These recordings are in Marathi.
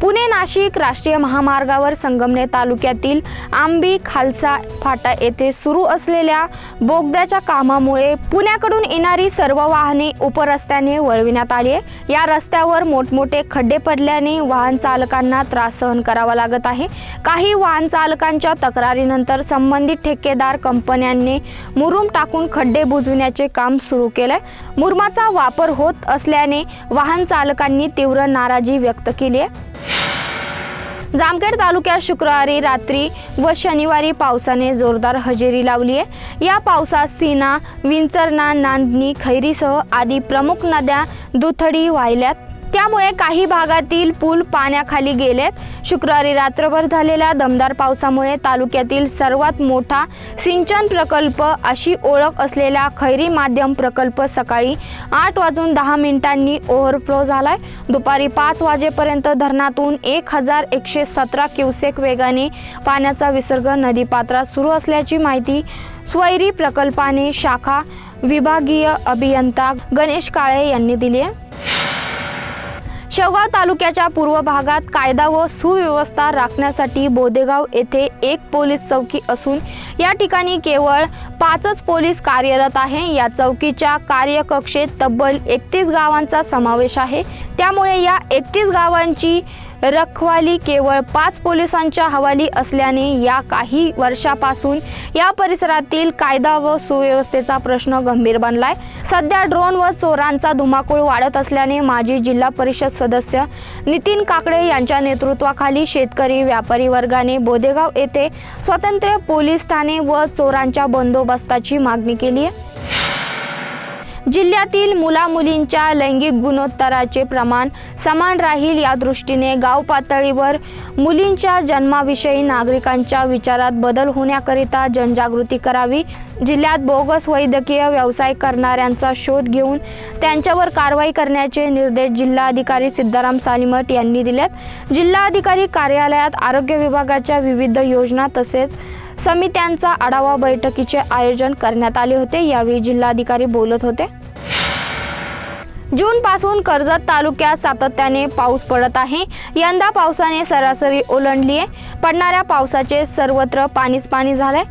पुणे नाशिक राष्ट्रीय महामार्गावर संगमनेर तालुक्यातील आंबी खालसा फाटा येथे सुरू असलेल्या बोगद्याच्या कामामुळे पुण्याकडून येणारी सर्व वाहने उपरस्त्याने वळविण्यात आली आहे. या रस्त्यावर मोठमोठे खड्डे पडल्याने वाहन चालकांना त्रास सहन करावा लागत आहे. काही वाहन चालकांच्या तक्रारीनंतर संबंधित ठेकेदार कंपन्यांनी मुरुम टाकून खड्डे बुजविण्याचे काम सुरू केलंय. मुरमाचा वापर होत असल्याने वाहन चालकांनी तीव्र नाराजी व्यक्त केली आहे. जामखेड तालुक्यात शुक्रवारी रात्री व शनिवारी पावसाने जोरदार हजेरी लावली आहे. या पावसात सीना विंचरणा नांदणी खैरीसह आदी प्रमुख नद्या दुथडी वाहिल्यात. त्यामुळे काही भागातील पूल पाण्याखाली गेलेत. शुक्रवारी रात्रभर झालेल्या दमदार पावसामुळे तालुक्यातील सर्वात मोठा सिंचन प्रकल्प अशी ओळख असलेला खैरी माध्यम प्रकल्प सकाळी आठ वाजून दहा मिनिटांनी ओव्हरफ्लो झालाय. दुपारी पाच वाजेपर्यंत धरणातून एक हजार एकशे सतरा क्युसेक वेगाने पाण्याचा विसर्ग नदीपात्रात सुरू असल्याची माहिती स्वैरी प्रकल्पाने शाखा विभागीय अभियंता गणेश काळे यांनी दिली आहे. शेवगाव तालुक्याच्या पूर्व भागात कायदा व सुव्यवस्था राखण्यासाठी बोदेगाव येथे एक पोलीस चौकी असून या ठिकाणी केवळ पाचच पोलीस कार्यरत आहे. या चौकीच्या कार्यकक्षेत तब्बल एकतीस गावांचा समावेश आहे. त्यामुळे या एकतीस गावांची रखवाली केवळ पाच पोलिसांच्या हवाली असल्याने या काही वर्षापासून या परिसरातील कायदा व सुव्यवस्थेचा प्रश्न गंभीर बनलाय. सध्या ड्रोन व चोरांचा धुमाकूळ वाढत असल्याने माजी जिल्हा परिषद सदस्य नितीन काकडे यांच्या नेतृत्वाखाली शेतकरी व्यापारी वर्गाने बोदेगाव येथे स्वतंत्र पोलीस ठाणे व चोरांच्या बंदोबस्ताची मागणी केली आहे. जिल्ह्यातील मुलामुलींच्या लैंगिक गुणोत्तराचे प्रमाण समान राहील या दृष्टीने गाव पातळीवर मुलींच्या जन्माविषयी नागरिकांच्या विचारात बदल होण्याकरिता जनजागृती करावी. जिल्ह्यात बोगस वैद्यकीय व्यवसाय करणाऱ्यांचा शोध घेऊन त्यांच्यावर कारवाई करण्याचे निर्देश जिल्हाधिकारी सिद्धाराम सालिमठ यांनी दिलेत. जिल्हाधिकारी कार्यालयात आरोग्य विभागाच्या विविध योजना तसेच समित्यांचा आढावा बैठकीचे आयोजन करण्यात आले होते. यावेळी जिल्हाधिकारी बोलत होते. जूनपासून कर्जत तालुक्यात सातत्याने पाऊस पडत आहे. यंदा पावसाने सरासरी ओलांडली आहे. पडणाऱ्या पावसाचे सर्वत्र पाणीच पाणी झालंय.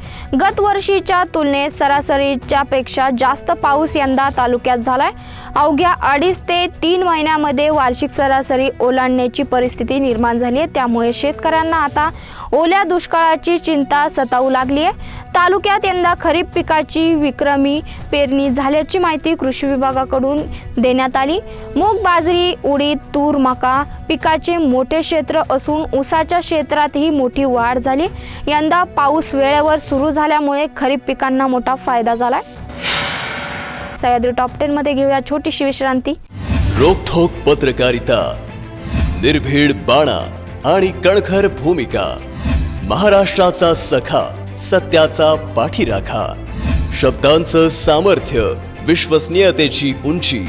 गतवर्षीच्या तुलनेत सरासरीच्या पेक्षा जास्त पाऊस यंदा तालुक्यात झालाय. अवघ्या अडीच ते तीन महिन्यामध्ये वार्षिक सरासरी ओलांडण्याची परिस्थिती निर्माण झाली आहे. त्यामुळे शेतकऱ्यांना आता ओल्या दुष्काळाची चिंता सतावू लागली आहे. तालुक्यात यंदा खरीप पिकाची विक्रमी पेरणी झाल्याची माहिती कृषी विभागाकडून देण्यात आली. मूग बाजरी उडीद तूर मका पिकाचे मोठे क्षेत्र असून ऊसाच्या क्षेत्रातही मोठी वाढ झाली. यंदा पाऊस वेळेवर सुरू झाल्यामुळे खरीप पिकांना मोठा फायदा झालाय. सह्याद्री टॉप टेन मध्ये घेऊया छोटीशी विश्रांती. रोखोक पत्रकारिता निर्भीड बाणा आणि कणखर भूमिका महाराष्ट्राचा सखा सत्याचा पाठीराखा शब्दांचं सामर्थ्य विश्वसनीयतेची उंची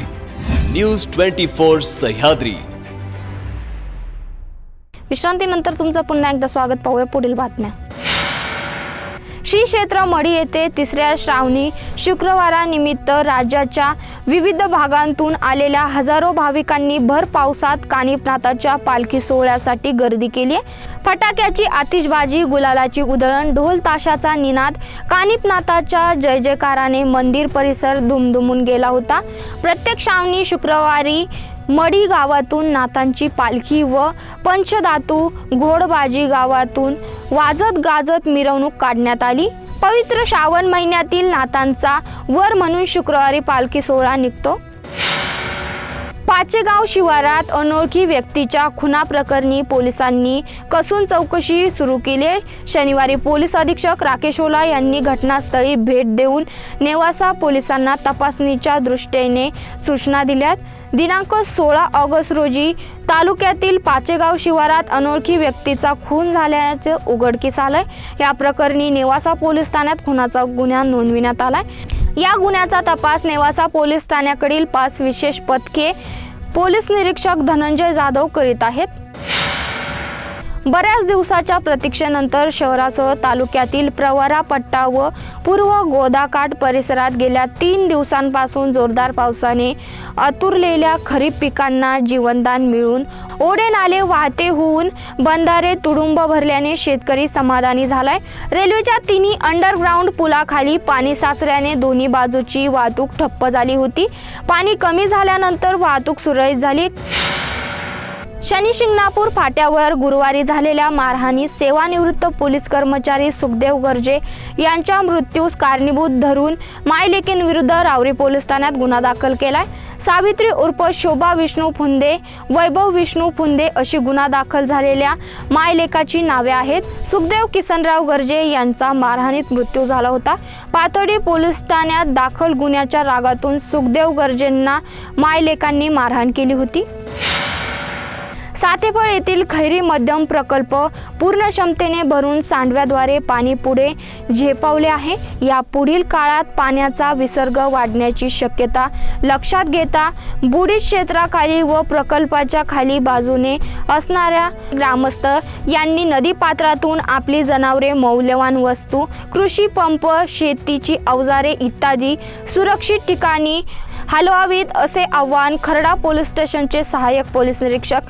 न्यूज ट्वेंटी फोर सह्याद्री. विश्रांतीनंतर तुमचं पुन्हा एकदा स्वागत पाहूया पुढील बातम्या. श्री क्षेत्र मढी येथे तिसऱ्या श्रावणी शुक्रवारानिमित्त राज्याच्या विविध भागांतून आलेल्या हजारो भाविकांनी भर पावसात कानिपनाथाच्या पालखी सोहळ्यासाठी गर्दी केली आहे. फटाक्याची आतिषबाजी गुलालाची उधळण ढोल ताशाचा निनाद कानिपनाथाच्या जय जयकाराने मंदिर परिसर दुमदुमून गेला होता. प्रत्येक श्रावणी शुक्रवारी मडी गावातून नाथांची पालखी व पंचधातू घोडबाजी गावातून वाजत गाजत मिरवणूक काढण्यात आली. पवित्र श्रावण महिन्यातील नाथांचा वर म्हणून शुक्रवारी पालखी सोहळा निघतो. पाचेगाव शिवारात अनोळखी व्यक्तीच्या खुनाप्रकरणी पोलिसांनी कसून चौकशी सुरू केली शनिवारी पोलीस अधीक्षक राकेश ओला यांनी घटनास्थळी भेट देऊन नेवासा पोलिसांना तपासणीच्या दृष्टीने सूचना दिल्यात. दिनांक सोळा ऑगस्ट रोजी तालुक्यातील पाचेगाव शिवारात अनोळखी व्यक्तीचा खून झाल्याचे उघडकीस आलंय. या प्रकरणी नेवासा पोलीस ठाण्यात खुनाचा गुन्हा नोंदविण्यात आलाय. या गुन्ह्याचा तपास नेवासा पोलीस ठाण्याकडील पाच विशेष पथके पोलीस निरीक्षक धनंजय जाधव करीत आहेत. बऱ्याच दिवसाच्या प्रतीक्षेनंतर शहरासह तालुक्यातील प्रवरा पट्टा व पूर्व गोदाकाठ परिसरात गेल्या तीन दिवसांपासून जोरदार पावसाने अतुरलेल्या खरीप पिकांना जीवनदान मिळून ओढे नाले वाहते होऊन बंधारे तुडुंब भरल्याने शेतकरी समाधानी झालाय. रेल्वेच्या तिन्ही अंडरग्राऊंड पुलाखाली पाणी साचल्याने दोन्ही बाजूची वाहतूक ठप्प झाली होती. पाणी कमी झाल्यानंतर वाहतूक सुरळीत झाली. शनी शिंगणापूर फाट्यावर गुरुवारी झालेल्या मारहाणीत सेवानिवृत्त पोलीस कर्मचारी सुखदेव गर्जे यांच्या मृत्यूस कारणीभूत धरून मायलेकींविरुद्ध रावरी पोलीस ठाण्यात गुन्हा दाखल केलाय. सावित्री उर्फ शोभा विष्णू फुंदे वैभव विष्णू फुंदे अशी गुन्हा दाखल झालेल्या मायलेकाची नावे आहेत. सुखदेव किसनराव गर्जे यांचा मारहाणीत मृत्यू झाला होता. पाथर्डी पोलीस ठाण्यात दाखल गुन्ह्याच्या रागातून सुखदेव गर्जेंना मायलेकांनी मारहाण केली होती. सातेफळ येथील खैरी मध्यम प्रकल्प पूर्ण क्षमतेने भरून सांडव्याद्वारे पाणी पुढे झेपावले आहे. या पुढील काळात पाण्याचा विसर्ग वाढण्याची शक्यता लक्षात घेता बुडीत क्षेत्राखाली व प्रकल्पाच्या खाली बाजूने असणाऱ्या ग्रामस्थ यांनी नदीपात्रातून आपली जनावरे मौल्यवान वस्तू कृषी पंप शेतीची अवजारे इत्यादी सुरक्षित ठिकाणी हलवावीत असे आव्हान खरडा पोलीस स्टेशनचे सहाय्यक पोलीस निरीक्षक